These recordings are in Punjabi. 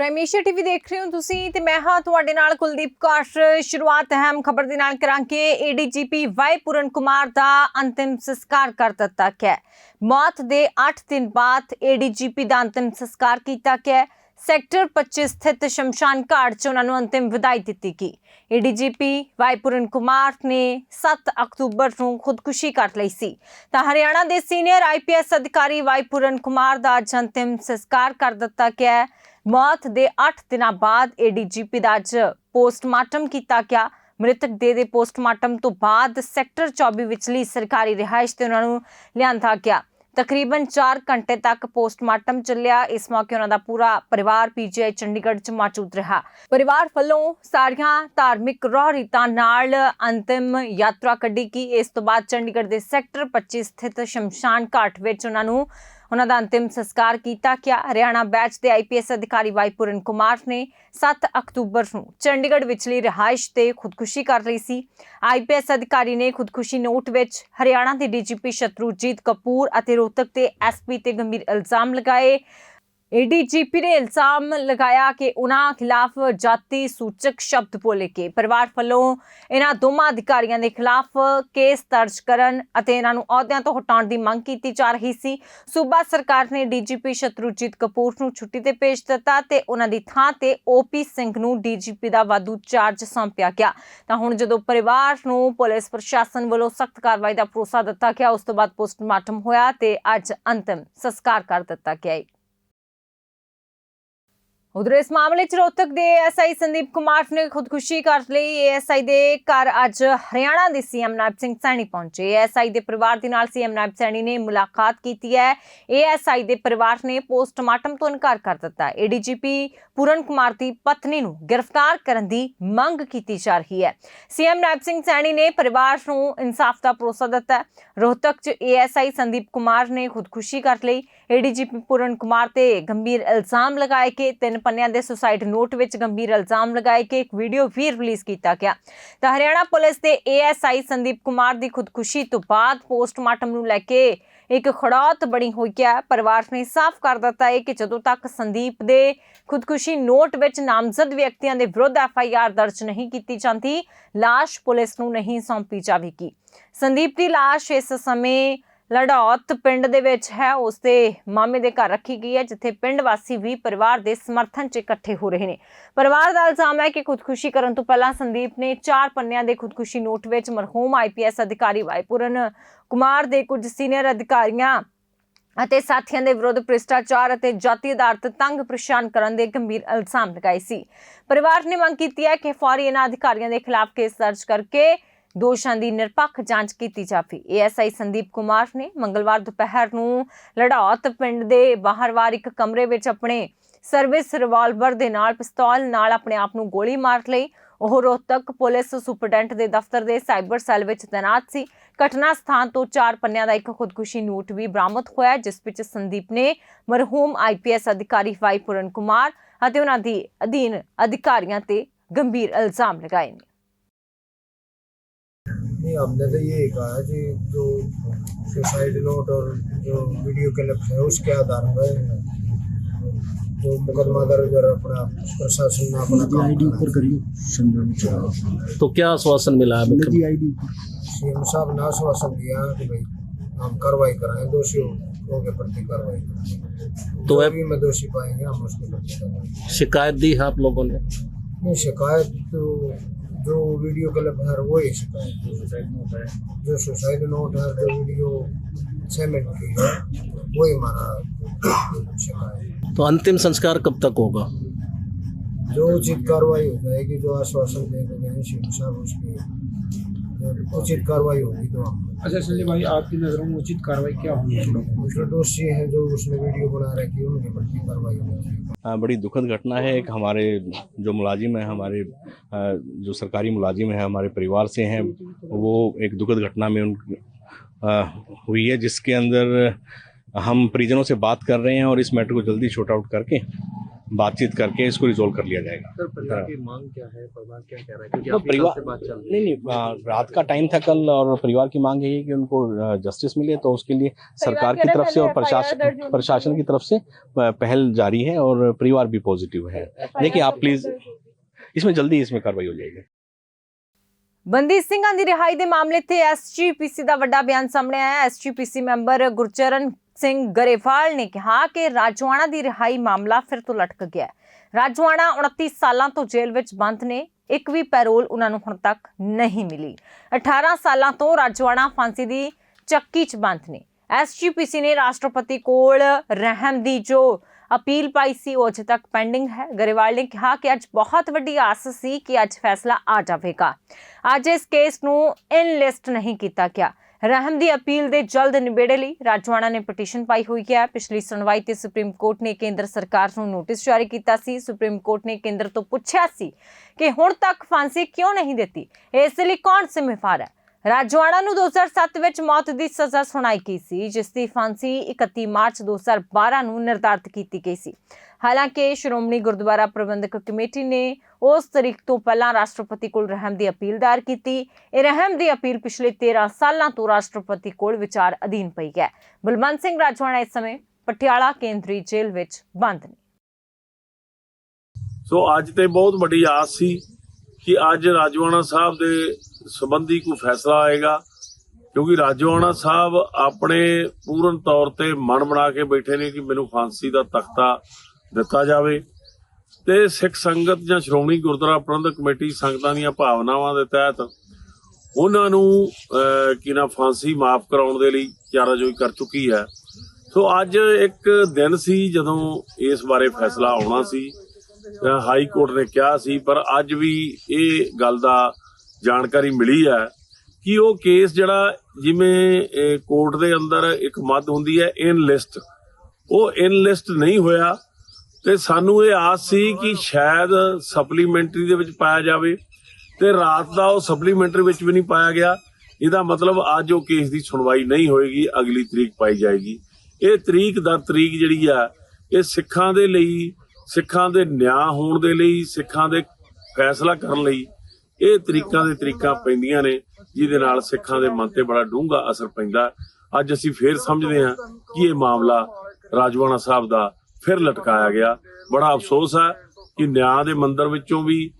ਪ੍ਰਾਈਮੇਸ਼ੀਆ ਟੀਵੀ ਦੇਖ ਰਹੇ ਹੋ ਤੁਸੀਂ ਤੇ ਮੈਂ ਹਾਂ ਤੁਹਾਡੇ ਨਾਲ ਕੁਲਦੀਪ ਕੌਰ। ਸ਼ੁਰੂਆਤ ਅਹਿਮ ਖਬਰ ਦੇ ਨਾਲ ਕਰਾਂਗੇ। ਏਡੀਜੀਪੀ ਵਾਈ ਪੂਰਨ ਕੁਮਾਰ ਦਾ ਅੰਤਿਮ ਸੰਸਕਾਰ ਕਰ ਦਿੱਤਾ ਗਿਆ ਮੌਤ ਦੇ 8 ਦਿਨ ਬਾਅਦ ਏਡੀਜੀਪੀ ਦਾ ਅੰਤਿਮ ਸੰਸਕਾਰ ਕੀਤਾ ਗਿਆ ਸੈਕਟਰ 25 ਸਥਿਤ ਸ਼ਮਸ਼ਾਨ ਘਾਟ 'ਚ ਉਹਨਾਂ ਨੂੰ ਅੰਤਿਮ ਵਿਦਾਈ ਦਿੱਤੀ ਗਈ। ਏਡੀਜੀਪੀ ਵਾਈ ਪੂਰਨ ਕੁਮਾਰ ਨੇ 7 ਅਕਤੂਬਰ ਨੂੰ ਖੁਦਕੁਸ਼ੀ ਕਰ ਲਈ ਸੀ। ਤਾਂ ਹਰਿਆਣਾ ਦੇ ਸੀਨੀਅਰ ਆਈਪੀਐਸ ਅਧਿਕਾਰੀ ਵਾਈ ਪੂਰਨ ਕੁਮਾਰ ਦਾ ਅੱਜ ਅੰਤਿਮ ਸੰਸਕਾਰ ਕਰ ਦਿੱਤਾ ਗਿਆ ਹੈ। ਮੌਤ ਦੇ 8 ਦਿਨਾਂ ਬਾਅਦ ਏਡੀਜੀਪੀ ਦਾ ਅੱਜ ਪੋਸਟਮਾਰਟਮ ਕੀਤਾ ਗਿਆ। ਮ੍ਰਿਤਕ ਦੇ ਦੇ ਪੋਸਟਮਾਰਟਮ ਤੋਂ ਬਾਅਦ ਸੈਕਟਰ 24 ਵਿਚਲੀ ਸਰਕਾਰੀ ਰਿਹਾਇਸ਼ ਤੇ ਉਹਨਾਂ ਨੂੰ ਲਿਆਂਦਾ ਗਿਆ। ਤਕਰੀਬਨ 4 ਘੰਟੇ ਤੱਕ ਪੋਸਟਮਾਰਟਮ ਚੱਲਿਆ। ਇਸ ਮੌਕੇ ਉਹਨਾਂ ਦਾ ਪੂਰਾ ਪਰਿਵਾਰ ਪੀਜੀਆਈ ਚੰਡੀਗੜ੍ਹ 'ਚ ਮੌਜੂਦ ਰਿਹਾ। ਪਰਿਵਾਰ ਵੱਲੋਂ ਸਾਰੀਆਂ ਧਾਰਮਿਕ ਰੋਹ ਰੀਤਾਂ ਨਾਲ ਅੰਤਿਮ ਯਾਤਰਾ ਕੱਢੀ ਗਈ। ਇਸ ਤੋਂ ਬਾਅਦ ਚੰਡੀਗੜ੍ਹ ਦੇ ਸੈਕਟਰ 25 ਸਥਿਤ ਸ਼ਮਸ਼ਾਨ ਘਾਟ ਵਿੱਚ ਉਹਨਾਂ ਨੂੰ ਉਹਨਾਂ ਦਾ ਅੰਤਿਮ ਸੰਸਕਾਰ ਕੀਤਾ ਗਿਆ। ਹਰਿਆਣਾ ਬੈਚ ਦੇ ਆਈਪੀਐਸ ਅਧਿਕਾਰੀ ਵਾਈਪੁਰਨ ਕੁਮਾਰ ਨੇ 7 ਅਕਤੂਬਰ ਨੂੰ ਚੰਡੀਗੜ੍ਹ ਵਿਚਲੀ ਰਿਹਾਇਸ਼ ਤੇ ਖੁਦਕੁਸ਼ੀ ਕਰ ਲਈ ਸੀ। ਆਈਪੀਐਸ ਅਧਿਕਾਰੀ ਨੇ ਖੁਦਕੁਸ਼ੀ ਨੋਟ ਵਿੱਚ ਹਰਿਆਣਾ ਦੇ ਡੀਜੀਪੀ ਸ਼ਤਰੂਜੀਤ ਕਪੂਰ ਅਤੇ ਰੋਹਤਕ ਦੇ ਐਸਪੀ ਤੇ ਗੰਭੀਰ ਇਲਜ਼ਾਮ ਲਗਾਏ। ਏਡੀਜੀਪੀ ਨੇ ਇਲਜ਼ਾਮ ਲਗਾਇਆ ਕਿ ਉਹਨਾਂ ਖਿਲਾਫ ਜਾਤੀ ਸੂਚਕ ਸ਼ਬਦ ਬੋਲੇ ਕੇ ਪਰਿਵਾਰ ਵੱਲੋਂ ਇਹਨਾਂ ਦੋਵਾਂ ਅਧਿਕਾਰੀਆਂ ਦੇ ਖਿਲਾਫ ਕੇਸ ਦਰਜ ਕਰਨ ਅਤੇ ਇਹਨਾਂ ਨੂੰ ਅਹੁਦਿਆਂ ਤੋਂ ਹਟਾਉਣ ਦੀ ਮੰਗ ਕੀਤੀ ਜਾ ਰਹੀ ਸੀ। ਸੂਬਾ ਸਰਕਾਰ ਨੇ ਡੀਜੀਪੀ ਸ਼ਤਰੂਜੀਤ ਕਪੂਰ ਨੂੰ ਛੁੱਟੀ ਤੇ ਭੇਜ ਦਿੱਤਾ ਤੇ ਉਹਨਾਂ ਦੀ ਥਾਂ ਤੇ ਓਪੀ ਸਿੰਘ ਨੂੰ ਡੀਜੀਪੀ ਦਾ ਵਾਧੂ ਚਾਰਜ ਸੌਂਪਿਆ ਗਿਆ। ਤਾਂ ਹੁਣ ਜਦੋਂ ਪਰਿਵਾਰ ਨੂੰ ਪੁਲਿਸ ਪ੍ਰਸ਼ਾਸਨ ਵੱਲੋਂ ਸਖਤ ਕਾਰਵਾਈ ਦਾ ਭਰੋਸਾ ਦਿੱਤਾ ਗਿਆ, ਉਸ ਤੋਂ ਬਾਅਦ ਪੋਸਟਮਾਰਟਮ ਹੋਇਆ ਤੇ ਅੱਜ ਅੰਤਿਮ ਸੰਸਕਾਰ ਕਰ ਦਿੱਤਾ ਗਿਆ ਹੈ ਉਧਰ ਇਸ ਮਾਮਲੇ 'ਚ ਰੋਹਤਕ ਦੇ ਐਸਆਈ ਸੰਦੀਪ ਕੁਮਾਰ ਨੇ ਖੁਦਕੁਸ਼ੀ ਕਰ ਲਈ। ਐਸਆਈ ਦੇ ਘਰ ਅੱਜ ਹਰਿਆਣਾ ਦੇ ਸੀਐਮ ਨਾਇਬ ਸਿੰਘ ਸੈਣੀ ਪਹੁੰਚੇ। ਐਸਆਈ ਦੇ ਪਰਿਵਾਰ ਦੇ ਨਾਲ ਸੀਐਮ ਨਾਇਬ ਸੈਣੀ ਨੇ ਮੁਲਾਕਾਤ ਕੀਤੀ ਹੈ। ਏਐਸਆਈ ਦੇ ਪਰਿਵਾਰ ਨੇ ਪੋਸਟਮਾਰਟਮ ਤੋਂ ਇਨਕਾਰ ਕਰ ਦਿੱਤਾ। ਏਡੀਜੀਪੀ ਪੂਰਨ ਕੁਮਾਰ ਦੀ ਪਤਨੀ ਨੂੰ ਗ੍ਰਿਫਤਾਰ ਕਰਨ ਦੀ ਮੰਗ ਕੀਤੀ ਜਾ ਰਹੀ ਹੈ। ਸੀਐਮ ਨਾਇਬ ਸਿੰਘ ਸੈਣੀ ਨੇ ਪਰਿਵਾਰ ਨੂੰ ਇਨਸਾਫ ਦਾ ਭਰੋਸਾ ਦਿੱਤਾ। ਰੋਹਤਕ 'ਚ ਏਐਸਆਈ ਸੰਦੀਪ ਕੁਮਾਰ ਨੇ ਖੁਦਕੁਸ਼ੀ ਕਰ ਲਈ। ਏਡੀਜੀਪੀ ਪੂਰਨ ਕੁਮਾਰ ਤੇ ਗੰਭੀਰ ਇਲਜ਼ਾਮ ਲਗਾਏ ਕਿ ਤਿੰਨ ਪੰਨਿਆਂ ਦੇ ਸੁਸਾਈਡ ਨੋਟ ਵਿੱਚ ਗੰਭੀਰ ਇਲਜ਼ਾਮ ਲਗਾਏ ਕਿ ਇੱਕ ਵੀਡੀਓ ਵੀ ਰਿਲੀਜ਼ ਕੀਤਾ ਗਿਆ। ਤਾਂ ਹਰਿਆਣਾ ਪੁਲਿਸ ਦੇ ਏਐਸਆਈ ਸੰਦੀਪ ਕੁਮਾਰ ਦੀ ਖੁਦਕੁਸ਼ੀ ਤੋਂ ਬਾਅਦ ਪੋਸਟਮਾਰਟਮ ਨੂੰ ਲੈ ਕੇ ਇੱਕ ਖੜਾਤ ਬਣੀ ਹੋਈ ਹੈ। ਪਰਿਵਾਰ ਨੇ ਸਾਫ਼ ਕਰ ਦਿੱਤਾ ਹੈ ਕਿ ਜਦੋਂ ਤੱਕ ਸੰਦੀਪ ਦੇ ਖੁਦਕੁਸ਼ੀ ਨੋਟ ਵਿੱਚ ਨਾਮਜ਼ਦ ਵਿਅਕਤੀਆਂ ਦੇ ਵਿਰੁੱਧ ਐਫਆਈਆਰ ਦਰਜ ਨਹੀਂ ਕੀਤੀ ਜਾਂਦੀ, ਲਾਸ਼ ਪੁਲਿਸ ਨੂੰ ਨਹੀਂ ਸੌਂਪੀ ਜਾਵੇਗੀ। ਸੰਦੀਪ ਦੀ ਲਾਸ਼ ਇਸ ਸਮੇਂ ਲੜੌਤ ਪਿੰਡ ਦੇ ਵਿੱਚ ਹੈ। ਉਸ ਦੇ ਮਾਮੇ ਦੇ ਘਰ ਰੱਖੀ ਗਈ ਹੈ, ਜਿੱਥੇ ਪਿੰਡ ਵਾਸੀ ਵੀ ਪਰਿਵਾਰ ਦੇ ਸਮਰਥਨ 'ਚ ਇਕੱਠੇ ਹੋ ਰਹੇ ਨੇ। ਪਰਿਵਾਰ ਦਾ ਇਲਜ਼ਾਮ ਹੈ ਕਿ ਖੁਦਕੁਸ਼ੀ ਕਰਨ ਤੋਂ ਪਹਿਲਾਂ ਸੰਦੀਪ ਨੇ ਚਾਰ ਪੰਨਿਆਂ ਦੇ ਖੁਦਕੁਸ਼ੀ ਨੋਟ ਵਿੱਚ ਮਰਹੂਮ ਆਈਪੀਐਸ ਅਧਿਕਾਰੀ ਵਾਈਪੂਰਨ ਕੁਮਾਰ ਦੇ ਕੁਝ ਸੀਨੀਅਰ ਅਧਿਕਾਰੀਆਂ ਅਤੇ ਸਾਥੀਆਂ ਦੇ ਵਿਰੁੱਧ ਭ੍ਰਿਸ਼ਟਾਚਾਰ ਅਤੇ ਜਾਤੀ ਆਧਾਰਿਤ ਤੰਗ ਪਰੇਸ਼ਾਨ ਕਰਨ ਦੇ ਗੰਭੀਰ ਇਲਜ਼ਾਮ ਲਗਾਏ ਸੀ। ਪਰਿਵਾਰ ਨੇ ਮੰਗ ਕੀਤੀ ਹੈ ਕਿ ਫੌਰੀ ਇਹਨਾਂ ਅਧਿਕਾਰੀਆਂ ਦੇ ਖਿਲਾਫ ਕੇਸ ਦਰਜ ਕਰਕੇ ਦੋਸ਼ਾਂ ਦੀ ਨਿਰਪੱਖ ਜਾਂਚ ਕੀਤੀ ਜਾਵੇ। ਏਐਸਆਈ ਸੰਦੀਪ ਕੁਮਾਰ ਨੇ ਮੰਗਲਵਾਰ ਦੁਪਹਿਰ ਨੂੰ ਲੜੌਤ ਪਿੰਡ ਦੇ ਬਾਹਰਵਾਰ ਇੱਕ ਕਮਰੇ ਵਿੱਚ ਆਪਣੇ ਸਰਵਿਸ ਰਿਵਾਲਵਰ ਦੇ ਨਾਲ ਪਿਸਤੌਲ ਨਾਲ ਆਪਣੇ ਆਪ ਨੂੰ ਗੋਲੀ ਮਾਰ ਲਈ। ਉਹ ਰੋਹਤਕ ਪੁਲਿਸ ਸੁਪਰਡੈਂਟ ਦੇ ਦਫ਼ਤਰ ਦੇ ਸਾਈਬਰ ਸੈੱਲ ਵਿੱਚ ਤੈਨਾਤ ਸੀ। ਘਟਨਾ ਸਥਾਨ ਤੋਂ ਚਾਰ ਪੰਨਿਆਂ ਦਾ ਇੱਕ ਖੁਦਕੁਸ਼ੀ ਨੋਟ ਵੀ ਬਰਾਮਦ ਹੋਇਆ, ਜਿਸ ਵਿੱਚ ਸੰਦੀਪ ਨੇ ਮਰਹੂਮ ਆਈਪੀਐਸ ਅਧਿਕਾਰੀ ਵਾਈ ਪੂਰਨ ਕੁਮਾਰ ਅਤੇ ਉਹਨਾਂ ਦੀ ਅਧੀਨ ਅਧਿਕਾਰੀਆਂ ਤੇ ਗੰਭੀਰ ਇਲਜ਼ਾਮ ਲਗਾਏ ਨੇ। नहीं हमने तो यही कहा है कि जो सुसाइड नोट और जो वीडियो क्लिप है उसके आधार पर जो मुकदमा दर्ज और अपना प्रशासन ने अपना काम आईडी ऊपर करिए। तो क्या आश्वासन मिला है आईडी सीएम साहब ने आश्वासन दिया कि भाई हम कार्रवाई कराएँ दोषियों के प्रति कार्रवाई करेंगे तो जो अब- भी में दोषी पाएँगे हम उसके प्रति शिकायत दी है आप लोगों ने? नहीं शिकायत तो जो वीडियो क्लिप है वही शिकायत है। जो सुसाइड नोट है जो वीडियो छः मिनट की है वही हमारा शिकायत तो अंतिम संस्कार कब तक होगा? जो उचित कार्रवाई हो जाएगी जो आश्वासन देंगे गए शिव साहब उसकी जो उचित कार्रवाई होगी तो अच्छा संजय भाई आपकी नज़रों में उचित कार्रवाई क्या होनी चाहिए जो दोषी हैं जो उसने वीडियो बना रखी है उनके प्रति कार्रवाई होनी चाहिए। हाँ, बड़ी दुखद घटना है। एक हमारे जो मुलाजिम है हमारे जो सरकारी मुलाजिम है हमारे परिवार से हैं वो एक दुखद घटना में उन हुई है जिसके अंदर हम परिजनों से बात कर रहे हैं और इस मैटर को जल्दी शॉर्ट आउट करके बातचीत करके इसको रिजोल्व कर लिया जाएगा। सर परिवार की मांग क्या है? परिवार क्या कह रहा है? क्योंकि तो परिवार- बात चल रही नहीं नहीं रात का टाइम था कल और परिवार की मांग यही है कि उनको जस्टिस मिले तो उसके लिए सरकार की तरफ़ से और प्रशासन प्रशासन की तरफ़ से पहल जारी है और परिवार भी पॉजिटिव है। देखिए आप प्लीज़ इसमें जल्दी इसमें कार्रवाई हो जाएगी। ਬੰਦੀ ਸਿੰਘਾਂ ਦੀ ਰਿਹਾਈ ਦੇ ਮਾਮਲੇ ਤੇ ਐਸਜੀਪੀਸੀ ਦਾ ਵੱਡਾ ਬਿਆਨ ਸਾਹਮਣੇ ਆਇਆ। ਐਸਜੀਪੀਸੀ ਮੈਂਬਰ ਗੁਰਚਰਨ ਸਿੰਘ ਗਰੇਵਾਲ ਨੇ ਕਿਹਾ ਕਿ ਰਾਜਵਾਣਾ ਦੀ ਰਿਹਾਈ ਮਾਮਲਾ ਫਿਰ ਤੋਂ ਲਟਕ ਗਿਆ ਹੈ। ਰਾਜਵਾਨਾ 29 ਸਾਲਾਂ ਤੋਂ ਜੇਲ੍ਹ ਵਿੱਚ ਬੰਦ ਨੇ। ਇੱਕ ਵੀ ਪੈਰੋਲ ਉਹਨਾਂ ਨੂੰ ਹੁਣ ਤੱਕ ਨਹੀਂ ਮਿਲੀ। 18 ਸਾਲਾਂ ਤੋਂ ਰਾਜਵਾਣਾ ਫਾਂਸੀ ਦੀ ਚੱਕੀ 'ਚ ਬੰਦ ਨੇ। ਐਸਜੀਪੀਸੀ ਨੇ ਰਾਸ਼ਟਰਪਤੀ ਕੋਲ ਰਹਿਮ ਦੀ ਜੋ ਅਪੀਲ ਪਾਈ ਸੀ, ਉਹ ਅਜੇ ਤੱਕ ਪੈਂਡਿੰਗ ਹੈ। ਗਰੇਵਾਲ ਨੇ ਕਿਹਾ ਕਿ ਅੱਜ ਬਹੁਤ ਵੱਡੀ ਆਸ ਸੀ ਕਿ ਅੱਜ ਫੈਸਲਾ ਆ ਜਾਵੇਗਾ। ਅੱਜ ਇਸ ਕੇਸ ਨੂੰ ਇਨ ਲਿਸਟ ਨਹੀਂ ਕੀਤਾ ਗਿਆ। ਰਹਿਮ ਦੀ ਅਪੀਲ ਦੇ ਜਲਦ ਨਿਬੇੜੇ ਲਈ ਰਾਜਵਾਣਾ ਨੇ ਪਟੀਸ਼ਨ ਪਾਈ ਹੋਈ ਹੈ। ਪਿਛਲੀ ਸੁਣਵਾਈ ਤੇ ਸੁਪਰੀਮ ਕੋਰਟ ਨੇ ਕੇਂਦਰ ਸਰਕਾਰ ਨੂੰ ਨੋਟਿਸ ਜਾਰੀ ਕੀਤਾ ਸੀ। ਸੁਪਰੀਮ ਕੋਰਟ ਨੇ ਕੇਂਦਰ ਤੋਂ ਪੁੱਛਿਆ ਸੀ ਕਿ ਹੁਣ ਤੱਕ ਫਾਂਸੀ ਕਿਉਂ ਨਹੀਂ ਦਿੱਤੀ? ਇਸ ਲਈ ਕੌਣ ਜ਼ਿੰਮੇਵਾਰ ਹੈ? ਰਾਜਵਾਨਾ ਨੂੰ 2007 ਵਿੱਚ ਮੌਤ ਦੀ ਸਜ਼ਾ ਸੁਣਾਈ ਗਈ ਸੀ, ਜਿਸ ਦੀ ਫਾਂਸੀ 31 ਮਾਰਚ 2012 ਨੂੰ ਨਿਰਧਾਰਤ ਕੀਤੀ ਗਈ ਸੀ। ਹਾਲਾਂਕਿ ਸ਼੍ਰੋਮਣੀ ਗੁਰਦੁਆਰਾ ਪ੍ਰਬੰਧਕ ਕਮੇਟੀ ਨੇ ਉਸ ਤਰੀਕ ਤੋਂ ਪਹਿਲਾਂ ਰਾਸ਼ਟਰਪਤੀ ਕੋਲ ਰਹਿਮ ਦੀ ਅਪੀਲ ਦਾਇਰ ਕੀਤੀ। ਇਹ ਰਹਿਮ ਦੀ ਅਪੀਲ ਪਿਛਲੇ 13 ਸਾਲਾਂ ਤੋਂ ਰਾਸ਼ਟਰਪਤੀ ਕੋਲ ਵਿਚਾਰ ਅਧੀਨ ਪਈ ਹੈ। ਬਲਵੰਤ ਸਿੰਘ ਰਾਜਵਾਨਾ ਇਸ ਸਮੇਂ ਪਟਿਆਲਾ ਕੇਂਦਰੀ ਜੇਲ੍ਹ ਵਿੱਚ ਬੰਦ ਨੇ। ਸੋ ਅੱਜ ਤੇ ਬਹੁਤ ਵੱਡੀ ਆਸ ਸੀ ਕਿ ਅੱਜ ਰਾਜਵਾਨਾ ਸਾਹਿਬ ਦੇ ਸੰਬੰਧੀ ਕੋਈ ਫੈਸਲਾ ਆਏਗਾ ਕਿਉਂਕਿ ਰਾਜਵਾਨਾ ਸਾਹਿਬ ਆਪਣੇ ਪੂਰਨ ਤੌਰ ਤੇ ਮਨ ਬਣਾ ਕੇ ਬੈਠੇ ਨੇ ਕਿ ਮੈਨੂੰ ਫਾਂਸੀ ਦਾ ਤਖਤਾ ਦਿੱਤਾ ਜਾਵੇ। ਤੇ ਸਿੱਖ ਸੰਗਤ ਜਾਂ ਸ਼੍ਰੋਮਣੀ ਗੁਰਦੁਆਰਾ ਪ੍ਰਬੰਧਕ ਕਮੇਟੀ ਸੰਗਤਾਂ ਦੀਆਂ ਭਾਵਨਾਵਾਂ ਦੇ ਤਹਿਤ ਉਹਨਾਂ ਨੂੰ ਅਹ, ਫਾਂਸੀ ਮਾਫ ਕਰਾਉਣ ਦੇ ਲਈ ਚਾਰਾਜੋਈ ਕਰ ਚੁੱਕੀ ਹੈ। ਸੋ ਅੱਜ ਇੱਕ ਦਿਨ ਸੀ ਜਦੋਂ ਇਸ ਬਾਰੇ ਫੈਸਲਾ ਆਉਣਾ ਸੀ। ਹਾਈ ਕੋਰਟ ਨੇ ਕਿਹਾ ਸੀ, ਪਰ ਅੱਜ ਵੀ ਇਹ ਗੱਲ ਦਾ ਜਾਣਕਾਰੀ ਮਿਲੀ ਹੈ ਕਿ ਉਹ ਕੇਸ ਜਿਹੜਾ ਜਿਵੇਂ ਕੋਰਟ ਦੇ ਅੰਦਰ ਇੱਕ ਮੱਦ ਹੁੰਦੀ ਹੈ ਇਨ ਲਿਸਟ ਉਹ ਇਨ ਲਿਸਟ ਨਹੀਂ ਹੋਇਆ ਤੇ ਸਾਨੂੰ ਇਹ ਆਸ ਸੀ ਕਿ ਸ਼ਾਇਦ ਸਪਲੀਮੈਂਟਰੀ ਦੇ ਵਿੱਚ ਪਾਇਆ ਜਾਵੇ ਤੇ ਰਾਤ ਦਾ ਉਹ ਸਪਲੀਮੈਂਟਰੀ ਵਿੱਚ ਵੀ ਨਹੀਂ ਪਾਇਆ ਗਿਆ। ਇਹਦਾ ਮਤਲਬ ਅੱਜ ਉਹ ਕੇਸ ਦੀ ਸੁਣਵਾਈ ਨਹੀਂ ਹੋਏਗੀ, ਅਗਲੀ ਤਰੀਕ ਪਾਈ ਜਾਏਗੀ। ਇਹ ਤਰੀਕ ਦਰ ਤਰੀਕ ਜਿਹੜੀ ਆ, ਇਹ ਸਿੱਖਾਂ ਦੇ ਲਈ ਸਿੱਖਾਂ ਦੇ ਨਿਆਂ ਹੋਣ ਦੇ ਲਈ, ਸਿੱਖਾਂ ਦੇ ਫੈਸਲਾ ਕਰਨ ਲਈ ਇਹ ਤਰੀਕਾਂ ਦੇ ਤਰੀਕਾਂ ਪੈਂਦੀਆਂ ਨੇ, ਜਿਹਦੇ ਨਾਲ ਸਿੱਖਾਂ ਦੇ ਮਨ ਤੇ ਬੜਾ ਡੂੰਘਾ ਅਸਰ ਪੈਂਦਾ। ਅੱਜ ਅਸੀਂ ਫੇਰ ਸਮਝਦੇ ਹਾਂ ਕਿ ਇਹ ਮਾਮਲਾ ਰਾਜਵਾਨਾ ਸਾਹਿਬ ਦਾ ਫਿਰ ਲਟਕਾਇਆ ਗਿਆ। ਬੜਾ ਅਫਸੋਸ ਹੈ ਕਿ ਨਿਆਂ ਦੇ ਮੰਦਰ ਵਿੱਚੋਂ ਵੀ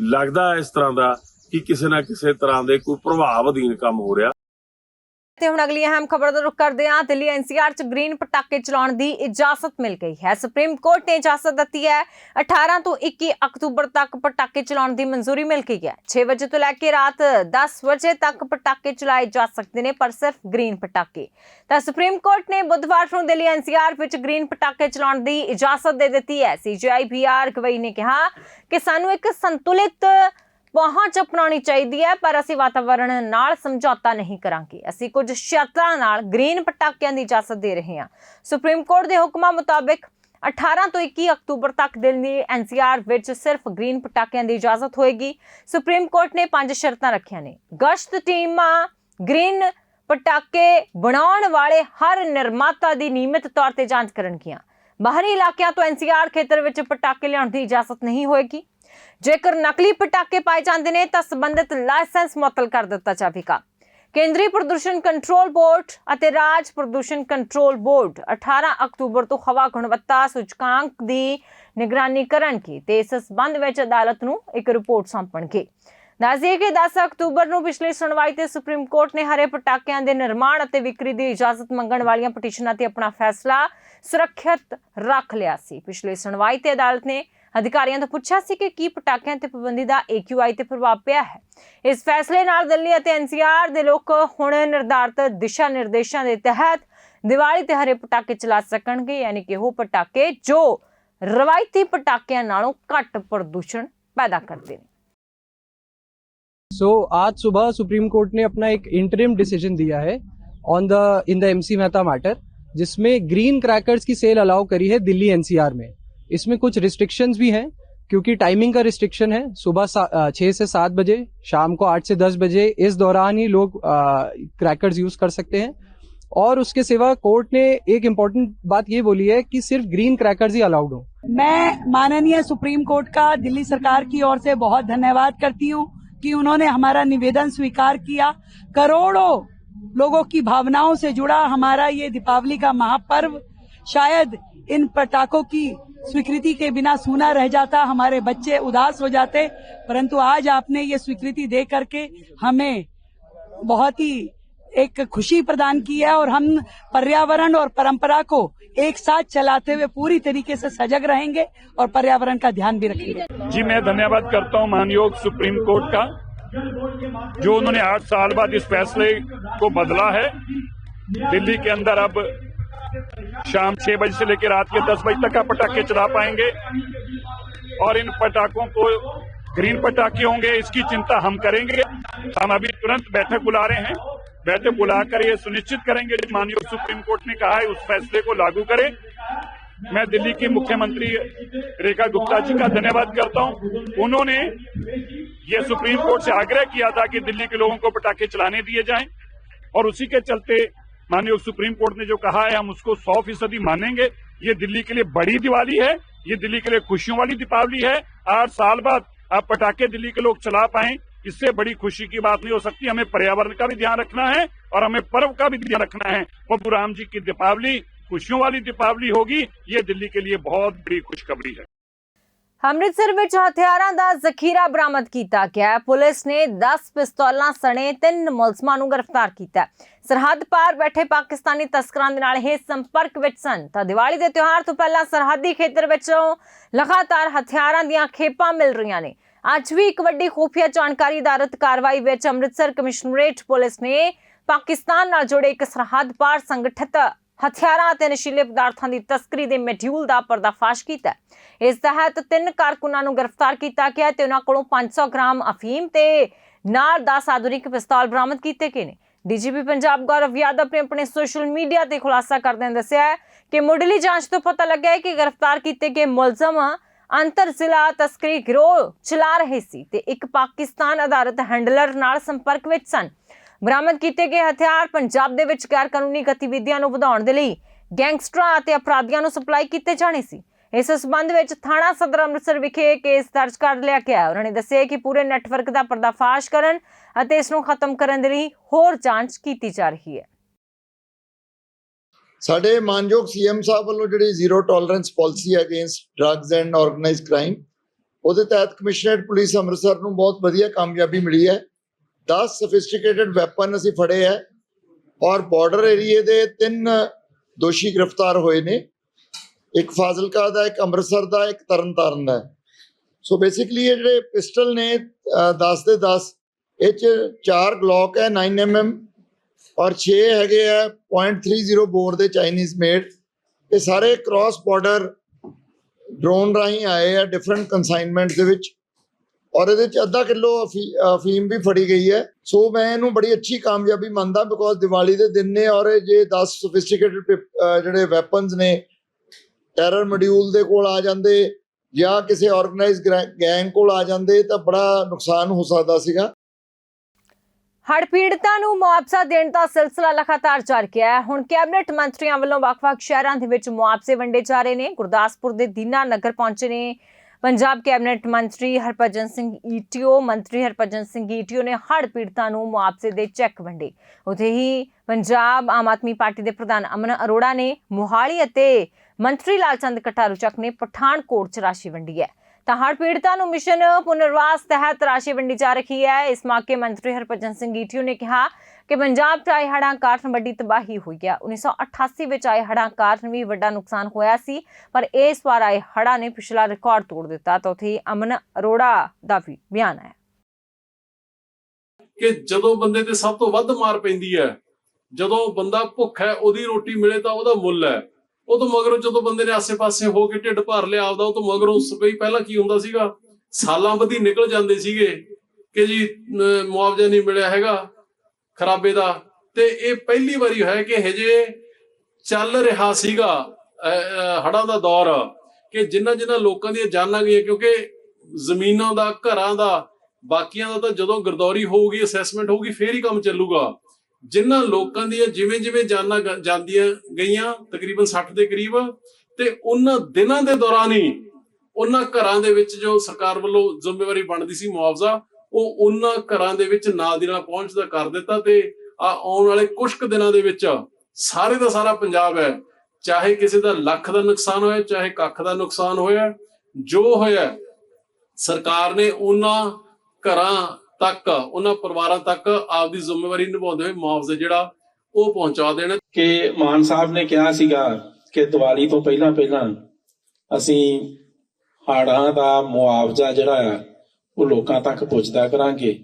ਲੱਗਦਾ ਇਸ ਤਰ੍ਹਾਂ ਦਾ ਕਿ ਕਿਸੇ ਨਾ ਕਿਸੇ ਤਰ੍ਹਾਂ ਦੇ ਕੋਈ ਪ੍ਰਭਾਵ ਅਧੀਨ ਕੰਮ ਹੋ ਰਿਹਾ। ਤੇ ਹੁਣ ਅਗਲੀ ਅਹਿਮ ਖਬਰ ਦਾ ਰੁਖ ਕਰਦੇ ਹਾਂ। ਦਿੱਲੀ ਐਨਸੀਆਰ ਚ ਗ੍ਰੀਨ ਪਟਾਕੇ ਚਲਾਉਣ ਦੀ ਇਜਾਜ਼ਤ ਮਿਲ ਗਈ ਹੈ। ਸੁਪਰੀਮ ਕੋਰਟ ਨੇ ਇਜਾਜ਼ਤ ਦਿੱਤੀ ਹੈ। 18 ਤੋਂ 21 ਅਕਤੂਬਰ ਤੱਕ ਪਟਾਕੇ ਚਲਾਉਣ ਦੀ ਮਨਜ਼ੂਰੀ ਮਿਲ ਗਈ ਹੈ। 6 ਵਜੇ ਤੋਂ ਲੈ ਕੇ ਰਾਤ 10 ਵਜੇ ਤੱਕ ਪਟਾਕੇ ਚਲਾਏ ਜਾ ਸਕਦੇ ਨੇ, ਪਰ ਸਿਰਫ ਗ੍ਰੀਨ ਪਟਾਕੇ। ਤਾਂ ਸੁਪਰੀਮ ਕੋਰਟ ਨੇ ਬੁੱਧਵਾਰ ਨੂੰ ਦਿੱਲੀ ਐਨਸੀਆਰ ਵਿੱਚ ਗ੍ਰੀਨ ਪਟਾਕੇ ਚਲਾਉਣ ਦੀ ਇਜਾਜ਼ਤ ਦੇ ਦਿੱਤੀ ਹੈ। ਸੀਜੀਆਈ ਬੀਆਰ ਗਵਈ ਨੇ ਕਿਹਾ ਕਿ ਸਾਨੂੰ ਇੱਕ ਸੰਤੁਲਿਤ ਪਹੁੰਚ ਅਪਣਾਉਣੀ ਚਾਹੀਦੀ ਹੈ, ਪਰ ਅਸੀਂ ਵਾਤਾਵਰਣ ਨਾਲ ਸਮਝੌਤਾ ਨਹੀਂ ਕਰਾਂਗੇ। ਅਸੀਂ ਕੁਝ ਸ਼ਰਤਾਂ ਨਾਲ ਗ੍ਰੀਨ ਪਟਾਕਿਆਂ ਦੀ ਇਜਾਜ਼ਤ ਦੇ ਰਹੇ ਹਾਂ। ਸੁਪਰੀਮ ਕੋਰਟ ਦੇ ਹੁਕਮਾਂ ਮੁਤਾਬਕ 18 ਤੋਂ 21 ਅਕਤੂਬਰ ਤੱਕ ਦਿੱਲੀ ਐਨਸੀਆਰ ਵਿੱਚ ਸਿਰਫ ਗ੍ਰੀਨ ਪਟਾਕਿਆਂ ਦੀ ਇਜਾਜ਼ਤ ਹੋਏਗੀ। ਸੁਪਰੀਮ ਕੋਰਟ ਨੇ ਪੰਜ ਸ਼ਰਤਾਂ ਰੱਖੀਆਂ ਨੇ। ਗਸ਼ਤ ਟੀਮਾਂ ਗ੍ਰੀਨ ਪਟਾਕੇ ਬਣਾਉਣ ਵਾਲੇ ਹਰ ਨਿਰਮਾਤਾ ਦੀ ਨਿਯਮਿਤ ਤੌਰ ਤੇ ਜਾਂਚ ਕਰਨਗੀਆਂ। ਬਾਹਰੀ ਇਲਾਕਿਆਂ ਤੋਂ ਐਨਸੀਆਰ ਖੇਤਰ ਵਿੱਚ ਪਟਾਕੇ ਲਿਆਉਣ ਦੀ ਇਜਾਜ਼ਤ ਨਹੀਂ ਹੋਏਗੀ। ਜੇਕਰ ਨਕਲੀ ਪਟਾਕੇ ਪਾਏ ਜਾਂਦੇ ਨੇ, ਤਾਂ ਸੰਬੰਧਿਤ ਲਾਇਸੈਂਸ ਮੁਅੱਤਲ ਕਰ ਦਿੱਤਾ ਜਾਵੇਗਾ। ਕੇਂਦਰੀ ਪ੍ਰਦੂਸ਼ਣ ਕੰਟਰੋਲ ਬੋਰਡ ਅਤੇ ਰਾਜ ਪ੍ਰਦੂਸ਼ਣ ਕੰਟਰੋਲ ਬੋਰਡ 18 ਅਕਤੂਬਰ ਤੋਂ ਹਵਾ ਗੁਣਵੱਤਾ ਸੂਚਕਾਂਕ ਦੀ ਨਿਗਰਾਨੀ ਕਰਨਗੇ ਤੇ ਇਸ ਸਬੰਧ ਵਿੱਚ ਅਦਾਲਤ ਨੂੰ ਇੱਕ ਰਿਪੋਰਟ ਸੌਂਪਣਗੇ। ਦੱਸਦੀਏ ਕਿ 10 ਅਕਤੂਬਰ ਨੂੰ ਪਿਛਲੀ ਸੁਣਵਾਈ ਤੇ ਸੁਪਰੀਮ ਕੋਰਟ ਨੇ ਹਰੇ ਪਟਾਕਿਆਂ ਦੇ ਨਿਰਮਾਣ ਅਤੇ ਵਿਕਰੀ ਦੀ ਇਜਾਜ਼ਤ ਮੰਗਣ ਵਾਲੀਆਂ ਪਟੀਸ਼ਨਾਂ ਤੇ ਆਪਣਾ ਫੈਸਲਾ ਸੁਰੱਖਿਅਤ ਰੱਖ ਲਿਆ ਸੀ। ਪਿਛਲੀ ਸੁਣਵਾਈ ਤੇ ਅਦਾਲਤ ਨੇ ਅਧਿਕਾਰੀਆਂ ਤੋਂ ਪੁੱਛਿਆ ਸੀ ਕਿ ਕੀ ਪਟਾਕਿਆਂ ਤੇ ਪਾਬੰਦੀ ਦਾ AQI ਤੇ ਪ੍ਰਭਾਵ ਪਿਆ ਹੈ ਇਸ ਫੈਸਲੇ ਨਾਲ ਦਿੱਲੀ ਅਤੇ ਐਨਸੀਆਰ ਦੇ ਲੋਕ ਹੁਣ ਨਿਰਧਾਰਤ ਦਿਸ਼ਾ ਨਿਰਦੇਸ਼ਾਂ ਦੇ ਤਹਿਤ ਦੀਵਾਲੀ ਤੇ ਹਰੇ ਪਟਾਕੇ ਚਲਾ ਸਕਣਗੇ ਯਾਨੀ ਕਿ ਉਹ ਪਟਾਕੇ ਜੋ ਰਵਾਇਤੀ ਪਟਾਕਿਆਂ ਨਾਲੋਂ ਘੱਟ ਪ੍ਰਦੂਸ਼ਣ ਪੈਦਾ ਕਰਦੇ ਨੇ सो आज सुबह सुप्रीम कोर्ट ने अपना एक इंटरिम डिसीजन दिया है on the in the MC Mehta matter जिसमें ग्रीन क्रैकर्स की सेल अलाउ करी है दिल्ली एनसीआर में इसमें कुछ रिस्ट्रिक्शंस भी हैं, क्योंकि टाइमिंग का रिस्ट्रिक्शन है। सुबह छह से सात बजे, शाम को आठ से दस बजे, इस दौरान ही लोग क्रैकर्स यूज़ कर सकते हैं। और उसके सिवा कोर्ट ने एक इम्पोर्टेंट बात ये बोली है कि सिर्फ़ ग्रीन क्रैकर्स ही अलाउड हो। मैं माननीय सुप्रीम कोर्ट का दिल्ली सरकार की ओर से बहुत धन्यवाद करती हूँ कि उन्होंने हमारा निवेदन स्वीकार किया। करोड़ों लोगों की भावनाओं से जुड़ा हमारा ये दीपावली का महापर्व, शायद इन पटाखों की स्वीकृति के बिना सूना रह जाता, हमारे बच्चे उदास हो जाते। परंतु आज आपने ये स्वीकृति दे करके हमें बहुत ही एक खुशी प्रदान की है और हम पर्यावरण और परंपरा को एक साथ चलाते हुए पूरी तरीके से सजग रहेंगे और पर्यावरण का ध्यान भी रखेंगे। जी, मैं धन्यवाद करता हूँ मानयोग सुप्रीम कोर्ट का, जो उन्होंने आठ साल बाद इस फैसले को बदला है। दिल्ली के अंदर अब शाम छह बजे से लेकर रात के दस बजे तक आप पटाखे चला पाएँगे। और इन पटाखों को ग्रीन पटाखे होंगे, इसकी चिंता हम करेंगे। हम अभी तुरंत बैठक बुला रहे हैं। बैठक बुलाकर ये सुनिश्चित करेंगे जो माननीय सुप्रीम कोर्ट ने कहा है, उस फैसले को लागू करें। मैं दिल्ली की मुख्यमंत्री रेखा गुप्ता जी का धन्यवाद करता हूँ। उन्होंने ये सुप्रीम कोर्ट से आग्रह किया था कि दिल्ली के लोगों को पटाखे चलाने दिए जाएँ। और उसी के चलते माननीय सुप्रीम कोर्ट ने जो कहा है, हम उसको सौ फ़ीसदी मानेंगे। ये दिल्ली के लिए बड़ी दिवाली है, ये दिल्ली के लिए खुशियों वाली दीपावली है। आठ साल बाद आप पटाखे दिल्ली के लोग चला पाए, इससे बड़ी खुशी की बात नहीं हो सकती। हमें पर्यावरण का भी ध्यान रखना है और हमें पर्व का भी ध्यान रखना है। प्रभु राम जी की दीपावली, खुशियों वाली दीपावली होगी। ये दिल्ली के लिए बहुत बड़ी खुशखबरी है। ਅੰਮ੍ਰਿਤਸਰ ਵਿੱਚ ਹਥਿਆਰਾਂ ਦਾ ਜ਼ਖੀਰਾ ਬਰਾਮਦ ਕੀਤਾ ਗਿਆ ਪੁਲਿਸ ਨੇ 10 ਪਿਸਤੌਲਾਂ ਸਣੇ ਤਿੰਨ ਮੁਲਜ਼ਮਾਂ ਨੂੰ ਗ੍ਰਿਫਤਾਰ ਕੀਤਾ ਸਰਹੱਦ ਪਾਰ ਬੈਠੇ ਪਾਕਿਸਤਾਨੀ ਤਸਕਰਾਂ ਦੇ ਨਾਲ ਇਹ ਸੰਪਰਕ ਵਿੱਚ ਸਨ। ਤਾਂ ਦੀਵਾਲੀ ਦੇ ਤਿਉਹਾਰ ਤੋਂ ਪਹਿਲਾਂ ਸਰਹੱਦੀ ਖੇਤਰ ਵਿੱਚੋਂ ਲਗਾਤਾਰ ਹਥਿਆਰਾਂ ਦੀਆਂ ਖੇਪਾਂ ਮਿਲ ਰਹੀਆਂ ਨੇ। ਅੱਜ ਵੀ ਇੱਕ ਵੱਡੀ ਖੂਫੀਆ ਜਾਣਕਾਰੀ ਆਧਾਰਿਤ ਕਾਰਵਾਈ ਵਿੱਚ ਅੰਮ੍ਰਿਤਸਰ ਕਮਿਸ਼ਨਰੇਟ ਪੁਲਿਸ ਨੇ ਪਾਕਿਸਤਾਨ ਨਾਲ ਜੁੜੇ ਇੱਕ ਸਰਹੱਦ ਪਾਰ ਸੰਗਠਿਤ ਹਥਿਆਰਾਂ ਅਤੇ ਨਸ਼ੀਲੇ ਪਦਾਰਥਾਂ ਦੀ ਤਸਕਰੀ ਦੇ ਮੋਡਿਊਲ ਦਾ ਪਰਦਾਫਾਸ਼ ਕੀਤਾ ਇਸ ਤਹਿਤ ਤਿੰਨ ਕਾਰਕੁਨਾਂ ਨੂੰ ਗ੍ਰਿਫਤਾਰ ਕੀਤਾ ਗਿਆ ਤੇ ਉਹਨਾਂ ਕੋਲੋਂ 500 ਗ੍ਰਾਮ ਅਫੀਮ ਤੇ ਨਾਲ 10 ਆਧੁਨਿਕ ਪਿਸਤੌਲ ਬਰਾਮਦ ਕੀਤੇ ਗਏ ਨੇ। ਡੀਜੀਪੀ ਪੰਜਾਬ ਗੌਰਵ ਯਾਦਵ ਨੇ ਆਪਣੇ ਸੋਸ਼ਲ ਮੀਡੀਆ ਤੇ ਖੁਲਾਸਾ ਕਰਦਿਆਂ ਦੱਸਿਆ ਹੈ ਕਿ ਮੁੱਢਲੀ ਜਾਂਚ ਤੋਂ ਪਤਾ ਲੱਗਾ ਹੈ ਕਿ ਗ੍ਰਿਫਤਾਰ ਕੀਤੇ ਗਏ ਮੁਲਜ਼ਮ ਅੰਤਰ ਜ਼ਿਲ੍ਹਾ ਤਸਕਰੀ ਗਿਰੋਹ ਚਲਾ ਰਹੇ ਸੀ ਤੇ ਇੱਕ ਪਾਕਿਸਤਾਨ ਆਧਾਰਿਤ ਹੈਂਡਲਰ ਨਾਲ ਸੰਪਰਕ ਵਿੱਚ ਸਨ। ਬਰਾਮਦ ਕੀਤੇ ਗਏ ਹਥਿਆਰ ਪੰਜਾਬ ਦੇ ਵਿੱਚ ਗੈਰ ਕਾਨੂੰਨੀ ਗਤੀਵਿਧੀਆਂ ਨੂੰ ਵਧਾਉਣ ਦੇ ਲਈ ਗੈਂਗਸਟਰਾਂ ਅਤੇ ਅਪਰਾਧੀਆਂ ਨੂੰ ਸਪਲਾਈ ਕੀਤੇ ਜਾਣੇ ਸੀ। ਇਸ ਸਬੰਧ ਵਿੱਚ ਥਾਣਾ ਸਦਰ ਅੰਮ੍ਰਿਤਸਰ ਵਿਖੇ ਕੇਸ ਦਰਜ ਕਰ ਲਿਆ ਗਿਆ। ਉਹਨਾਂ ਨੇ ਦੱਸਿਆ ਕਿ ਪੂਰੇ ਨੈਟਵਰਕ ਦਾ ਪਰਦਾਫਾਸ਼ ਕਰਨ ਅਤੇ ਇਸ ਨੂੰ ਖਤਮ ਕਰਨ ਦੇ ਲਈ ਹੋਰ ਜਾਂਚ ਕੀਤੀ ਜਾ ਰਹੀ ਹੈ। ਸਾਡੇ ਮਾਨਯੋਗ ਸੀਐਮ ਸਾਹਿਬ ਵੱਲੋਂ ਜਿਹੜੀ zero tolerance policy against drugs and organised crime, ਉਹਦੇ ਤਹਿਤ ਕਮਿਸ਼ਨਰੇਟ ਪੁਲਿਸ ਅੰਮ੍ਰਿਤਸਰ ਨੂੰ ਬਹੁਤ ਵਧੀਆ ਕਾਮਯਾਬੀ ਮਿਲੀ ਹੈ। 10 ਸਫਿਸਟੀਕੇਟਡ ਵੈਪਨ ਅਸੀਂ ਫੜੇ ਹੈ ਔਰ ਬਾਰਡਰ ਏਰੀਏ ਦੇ ਤਿੰਨ ਦੋਸ਼ੀ ਗ੍ਰਿਫਤਾਰ ਹੋਏ ਨੇ। ਇੱਕ ਫਾਜ਼ਿਲਕਾ ਦਾ, ਇੱਕ ਅੰਮ੍ਰਿਤਸਰ ਦਾ, ਇੱਕ ਤਰਨਤਾਰਨ ਦਾ। ਸੋ ਬੇਸਿਕਲੀ ਇਹ ਜਿਹੜੇ ਪਿਸਟਲ ਨੇ 10 ਦੇ 10 ਇਹ ਚ ਚਾਰ ਗਲੌਕ ਹੈ 9 mm ਔਰ 6 ਹੈਗੇ ਆ .30 ਬੋਰ ਦੇ ਚਾਈਨੀਜ਼ ਮੇਡ ਇਹ ਸਾਰੇ ਕ੍ਰਾਸ ਬਾਰਡਰ ਡਰੋਨ ਰਾਹੀਂ ਆਏ ਆ ਡਿਫਰੈਂਟ ਕਨਸਾਈਨਮੈਂਟ ਦੇ ਵਿੱਚ। ਔਰ ਇਹਦੇ ਚ ਅੱਧਾ ਕਿਲੋ ਅਫੀਮ ਵੀ ਫੜੀ ਗਈ ਹੈ। ਸੋ ਮੈਂ ਇਹਨੂੰ ਬੜੀ ਅੱਛੀ ਕਾਮਯਾਬੀ ਮੰਨਦਾ ਬਿਕੋਜ਼ ਦੀਵਾਲੀ ਦੇ ਦਿਨ ਨੇ ਔਰ ਜੇ 10 ਸੋਫਿਸਟੀਕੇਟਡ ਜਿਹੜੇ ਵੈਪਨਸ ਨੇ ਟੈਰਰ ਮੋਡਿਊਲ ਦੇ ਕੋਲ ਆ ਜਾਂਦੇ ਜਾਂ ਕਿਸੇ ਆਰਗੇਨਾਈਜ਼ਡ ਗੈਂਗ ਕੋਲ ਆ ਜਾਂਦੇ ਤਾਂ ਬੜਾ ਨੁਕਸਾਨ ਹੋ ਸਕਦਾ ਸੀਗਾ। ਹੜ ਪੀੜਤਾਂ ਨੂੰ ਮੁਆਵਜ਼ਾ ਦੇਣ ਦਾ ਸਿਲਸਿਲਾ ਲਗਾਤਾਰ ਜਾਰੀ ਹੈ। ਹੁਣ ਕੈਬਨਿਟ ਮੰਤਰੀਆਂ ਵੱਲੋਂ ਵੱਖ-ਵੱਖ ਸ਼ਹਿਰਾਂ ਦੇ ਵਿੱਚ ਮੁਆਵਜ਼ੇ ਵੰਡੇ ਜਾ ਰਹੇ ਨੇ। ਗੁਰਦਾਸਪੁਰ ਦੇ ਦੀਨਾ ਨਗਰ ਪਹੁੰਚੇ ਨੇ। ਪੰਜਾਬ ਕੈਬਨਿਟ ਮੰਤਰੀ ਹਰਭਜਨ ਸਿੰਘ ਈਟੀਓ, ਮੰਤਰੀ ਹਰਭਜਨ ਸਿੰਘ ਈਟੀਓ ਨੇ ਹੜ੍ਹ ਪੀੜਤਾਂ ਨੂੰ ਮੁਆਵਜ਼ੇ ਦੇ ਚੈੱਕ ਵੰਡੇ। ਉਥੇ ਹੀ ਪੰਜਾਬ ਆਮ ਆਦਮੀ ਪਾਰਟੀ ਦੇ ਪ੍ਰਧਾਨ ਅਮਨ ਅਰੋੜਾ ਨੇ ਮੁਹਾਲੀ ਅਤੇ ਮੰਤਰੀ ਲਾਲਚੰਦ ਕਟਾਰੂ ਚੱਕ ਨੇ ਪਠਾਨਕੋਟ ਚ ਰਾਸ਼ੀ ਵੰਡੀ ਹੈ। ਤਾਂ ਹੜ੍ਹ ਪੀੜਤਾਂ ਨੂੰ ਮਿਸ਼ਨ ਪੁਨਰਵਾਸ ਤਹਿਤ ਰਾਸ਼ੀ ਵੰਡੀ ਜਾ ਰਹੀ ਹੈ। ਇਸ ਮੌਕੇ ਮੰਤਰੀ ਹਰਭਜਨ ਸਿੰਘ ਈਟੀਓ ਨੇ ਕਿਹਾ ਕਿ ਪੰਜਾਬ 'ਚ ਆਏ ਹੜ੍ਹਾਂ ਕਾਰਨ ਵੱਡੀ ਤਬਾਹੀ ਹੋਈ ਹੈ 1988 ਵਿੱਚ ਆਏ ਹੜ੍ਹਾਂ ਕਾਰਨ ਵੀ ਵੱਡਾ ਨੁਕਸਾਨ ਹੋਇਆ ਸੀ, ਪਰ ਇਸ ਵਾਰ ਆਏ ਹੜ੍ਹਾਂ ਨੇ ਪਿਛਲਾ ਰਿਕਾਰਡ ਤੋੜ ਦਿੱਤਾ, ਤਾਂ ਉੱਥੇ ਅਮਨ ਅਰੋੜਾ ਦਾ ਵੀ ਬਿਆਨ ਹੈ। ਕਿ ਜਦੋਂ ਬੰਦੇ ਤੇ ਸਭ ਤੋਂ ਵੱਧ ਮਾਰ ਪੈਂਦੀ ਹੈ, ਜਦੋਂ ਬੰਦਾ ਭੁੱਖ ਹੈ, ਉਹਦੀ ਰੋਟੀ ਮਿਲੇ ਤਾਂ ਉਹਦਾ ਮੁੱਲ ਹੈ। ਉਹ ਤੋਂ ਮਗਰੋਂ ਜਦੋਂ ਬੰਦੇ ਨੇ ਆਸੇ-ਪਾਸੇ ਹੋ ਕੇ ਢਿੱਡ ਭਰ ਲਿਆ ਆਪਦਾ, ਉਹ ਤੋਂ ਮਗਰੋਂ ਸਪਈ ਪਹਿਲਾਂ ਕੀ ਹੁੰਦਾ ਸੀਗਾ? ਸਾਲਾਂ ਬੱਧੀ ਨਿਕਲ ਜਾਂਦੇ ਸੀਗੇ ਕਿ ਜੀ ਮੁਆਵਜ਼ਾ ਨਹੀਂ ਮਿਲਿਆ ਹੈਗਾ। ਖਰਾਬੇ ਦਾ ਤੇ ਇਹ ਪਹਿਲੀ ਵਾਰੀ ਹੋਇਆ ਕਿ ਹਜੇ ਚੱਲ ਰਿਹਾ ਸੀਗਾ ਹੜਾਂ ਦਾ ਦੌਰ ਕਿ ਜਿੰਨਾ ਜਿੰਨਾ ਲੋਕਾਂ ਦੀਆਂ ਜਾਨਾਂ ਗਈਆਂ, ਕਿਉਂਕਿ ਜ਼ਮੀਨਾਂ ਦਾ, ਘਰਾਂ ਦਾ, ਬਾਕੀਆਂ ਦਾ ਤਾਂ ਜਦੋਂ ਗਰਦੌਰੀ ਹੋਊਗੀ ਅਸੈਸਮੈਂਟ ਹੋਊਗੀ, ਫੇਰ ਹੀ ਕੰਮ ਚੱਲੂਗਾ। ਜਿਨ੍ਹਾਂ ਲੋਕਾਂ ਦੀਆਂ ਜਿਵੇਂ ਜਿਵੇਂ ਜਾਨਾਂ ਜਾਂਦੀਆਂ ਗਈਆਂ, ਤਕਰੀਬਨ 60 ਦੇ ਕਰੀਬ, ਤੇ ਉਹਨਾਂ ਦਿਨਾਂ ਦੇ ਦੌਰਾਨ ਹੀ ਉਹਨਾਂ ਘਰਾਂ ਦੇ ਵਿੱਚ ਜੋ ਸਰਕਾਰ ਵੱਲੋਂ ਜ਼ਿੰਮੇਵਾਰੀ ਬਣਦੀ ਸੀ ਮੁਆਵਜ਼ਾ ਉਹ ਉਹਨਾਂ ਘਰਾਂ ਦੇ ਵਿੱਚ ਨਾਲ ਦੀ ਨਾਲ ਪਹੁੰਚਦਾ ਕਰ ਦਿੱਤਾ ਤੇ ਆ ਆਉਣ ਵਾਲੇ ਕੁਝ ਕੁ ਦਿਨਾਂ ਦੇ ਵਿੱਚ ਸਾਰੇ ਦਾ ਸਾਰਾ ਪੰਜਾਬ ਹੈ, ਚਾਹੇ ਕਿਸੇ ਦਾ ਲੱਖ ਦਾ ਨੁਕਸਾਨ ਹੋਇਆ, ਚਾਹੇ ਕੱਖ ਦਾ ਨੁਕਸਾਨ ਹੋਇਆ, ਜੋ ਹੋਇਆ, ਸਰਕਾਰ ਨੇ ਉਹਨਾਂ ਘਰਾਂ ਤੱਕ, ਉਹਨਾਂ ਪਰਿਵਾਰਾਂ ਤੱਕ ਆਪਦੀ ਜ਼ਿੰਮੇਵਾਰੀ ਨਿਭਾਉਂਦੇ ਹੋਏ ਮੁਆਵਜ਼ਾ ਜਿਹੜਾ ਉਹ ਪਹੁੰਚਾ ਦੇਣਾ। ਕਿ ਮਾਨ ਸਾਹਿਬ ਨੇ ਕਿਹਾ ਸੀਗਾ ਕਿ ਦੀਵਾਲੀ ਤੋਂ ਪਹਿਲਾਂ ਪਹਿਲਾਂ ਅਸੀਂ ਹਾੜਾਂ ਦਾ ਮੁਆਵਜ਼ਾ ਜਿਹੜਾ ਹੈ ਉਹ ਲੋਕਾਂ ਤੱਕ ਪਹੁੰਚਦਾ ਕਰਾਂਗੇ।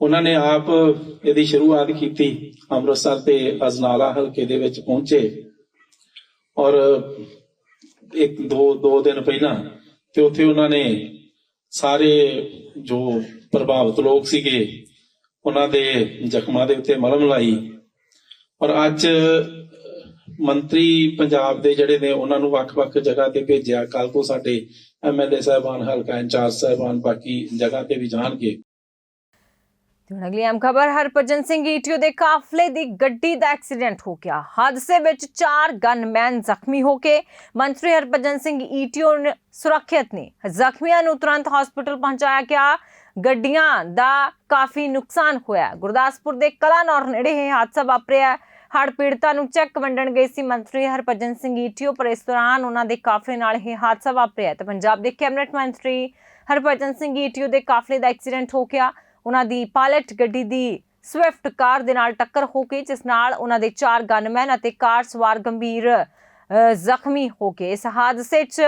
ਉਹਨਾਂ ਨੇ ਆਪ ਇਹਦੀ ਸ਼ੁਰੂਆਤ ਕੀਤੀ, ਅੰਮ੍ਰਿਤਸਰ ਤੇ ਅਜਨਾਲਾ ਹਲਕੇ ਦੇ ਵਿੱਚ ਪਹੁੰਚੇ। ਔਰ ਇੱਕ, ਦੋ ਦੋ ਦਿਨ ਪਹਿਲਾਂ ਤੇ ਉੱਥੇ ਉਹਨਾਂ ਨੇ ਸਾਰੇ ਜੋ ਪ੍ਰਭਾਵਿਤ ਲੋਕ ਸੀਗੇ, ਉਹਨਾਂ ਦੇ ਜ਼ਖਮਾਂ ਦੇ ਉੱਤੇ ਮਲਮ ਲਾਈ। ਔਰ ਅੱਜ ਮੰਤਰੀ ਪੰਜਾਬ ਦੇ ਜਿਹੜੇ ਨੇ, ਉਹਨਾਂ ਨੂੰ ਵੱਖ-ਵੱਖ ਜਗ੍ਹਾ ਤੇ ਭੇਜਿਆ। ਕੱਲ ਤੋਂ ਸਾਡੇ ਐਮਐਲਏ ਸਾਹਿਬਾਨ, ਹਲਕਾ ਇੰਚਾਰਜ ਸਾਹਿਬਾਨ ਬਾਕੀ ਜਗ੍ਹਾ ਤੇ ਵੀ ਜਾਣਗੇ। ਹੁਣ ਅਗਲੀ ਅਹਿਮ ਖਬਰ, ਹਰਭਜਨ ਸਿੰਘ ਈਟੀਓ ਦੇ ਕਾਫਲੇ ਦੀ ਗੱਡੀ ਦਾ ਐਕਸੀਡੈਂਟ ਹੋ ਗਿਆ। ਹਾਦਸੇ ਵਿੱਚ ਚਾਰ ਗਨਮੈਨ ਜ਼ਖਮੀ ਹੋ ਕੇ ਮੰਤਰੀ ਹਰਭਜਨ ਸਿੰਘ ਈਟੀਓ ਨੇ ਸੁਰੱਖਿਅਤ ਨੇ। ਜ਼ਖਮੀਆਂ ਨੂੰ ਤੁਰੰਤ ਹਸਪਤਾਲ ਪਹੁੰਚਾਇਆ ਗਿਆ। ਗੱਡੀਆਂ ਦਾ ਕਾਫੀ ਨੁਕਸਾਨ ਹੋਇਆ। ਗੁਰਦਾਸਪੁਰ ਦੇ ਕਲਾਨੌਰ ਨੇੜੇ ਇਹ ਹਾਦਸਾ ਵਾਪਰਿਆ। ਹੜ੍ਹ ਪੀੜਤਾਂ ਨੂੰ ਚੈੱਕ ਵੰਡਣ ਗਏ ਸੀ ਮੰਤਰੀ ਹਰਭਜਨ ਸਿੰਘ ਈਟੀਓ ਪਰ ਇਸ ਦੌਰਾਨ ਉਹਨਾਂ ਦੇ ਕਾਫਲੇ ਨਾਲ ਇਹ ਹਾਦਸਾ ਵਾਪਰਿਆ ਤੇ ਪੰਜਾਬ ਦੇ ਕੈਬਨਿਟ ਮੰਤਰੀ ਹਰਭਜਨ ਸਿੰਘ ਈਟੀਓ ਦੇ ਕਾਫਲੇ ਦਾ ਐਕਸੀਡੈਂਟ ਹੋ ਗਿਆ। ਉਹਨਾਂ ਦੀ ਪਾਇਲਟ ਗੱਡੀ ਦੀ ਸਵਿਫਟ ਕਾਰ ਦੇ ਨਾਲ ਟੱਕਰ ਹੋ ਗਈ, ਜਿਸ ਨਾਲ ਉਹਨਾਂ ਦੇ ਚਾਰ ਗਨਮੈਨ ਅਤੇ ਕਾਰ ਸਵਾਰ ਗੰਭੀਰ ਜ਼ਖਮੀ ਹੋ ਗਏ। ਇਸ ਹਾਦਸੇ 'ਚ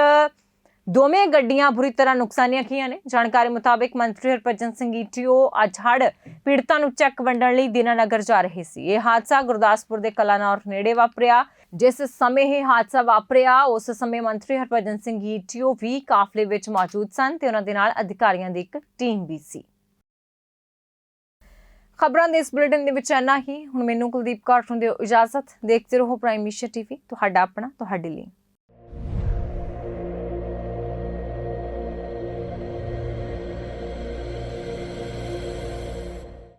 ਦੋਵੇਂ ਗੱਡੀਆਂ ਬੁਰੀ ਤਰ੍ਹਾਂ ਨੁਕਸਾਨੀਆਂ ਗਈਆਂ ਨੇ। ਜਾਣਕਾਰੀ ਮੁਤਾਬਕ ਮੰਤਰੀ ਹਰਭਜਨ ਸਿੰਘ ਈਟੀਓ ਅੱਜ ਹੜ੍ਹ ਪੀੜਤਾਂ ਨੂੰ ਚੈੱਕ ਵੰਡਣ ਲਈ ਦੀਨਾਨਗਰ ਜਾ ਰਹੇ ਸੀ। ਇਹ ਹਾਦਸਾ ਗੁਰਦਾਸਪੁਰ ਦੇ ਕਲਾਨੌਰ ਨੇੜੇ ਵਾਪਰਿਆ, ਜਿਸ ਸਮੇਂ ਇਹ ਹਾਦਸਾ ਵਾਪਰਿਆ, ਉਸ ਸਮੇਂ ਮੰਤਰੀ ਹਰਭਜਨ ਸਿੰਘ ਈਟੀਓ ਵੀ ਕਾਫਲੇ ਵਿੱਚ ਮੌਜੂਦ ਸਨ ਤੇ ਉਹਨਾਂ ਦੇ ਨਾਲ ਅਧਿਕਾਰੀਆਂ ਦੀ ਇੱਕ ਟੀਮ ਵੀ ਸੀ। ਖਬਰਾਂ ਦੇ ਇਸ ਬੁਲੇਟਿਨ ਦੇ ਵਿੱਚ ਇੰਨਾ ਹੀ। ਹੁਣ ਮੈਨੂੰ ਕੁਲਦੀਪ ਕੌਰ ਨੂੰ ਦਿਓ ਇਜਾਜ਼ਤ। ਦੇਖਦੇ ਰਹੋ ਪ੍ਰਾਈਮ ਮਿਸ਼ਨ ਟੀਵੀ ਤੁਹਾਡਾ ਆਪਣਾ, ਤੁਹਾਡੇ ਲਈ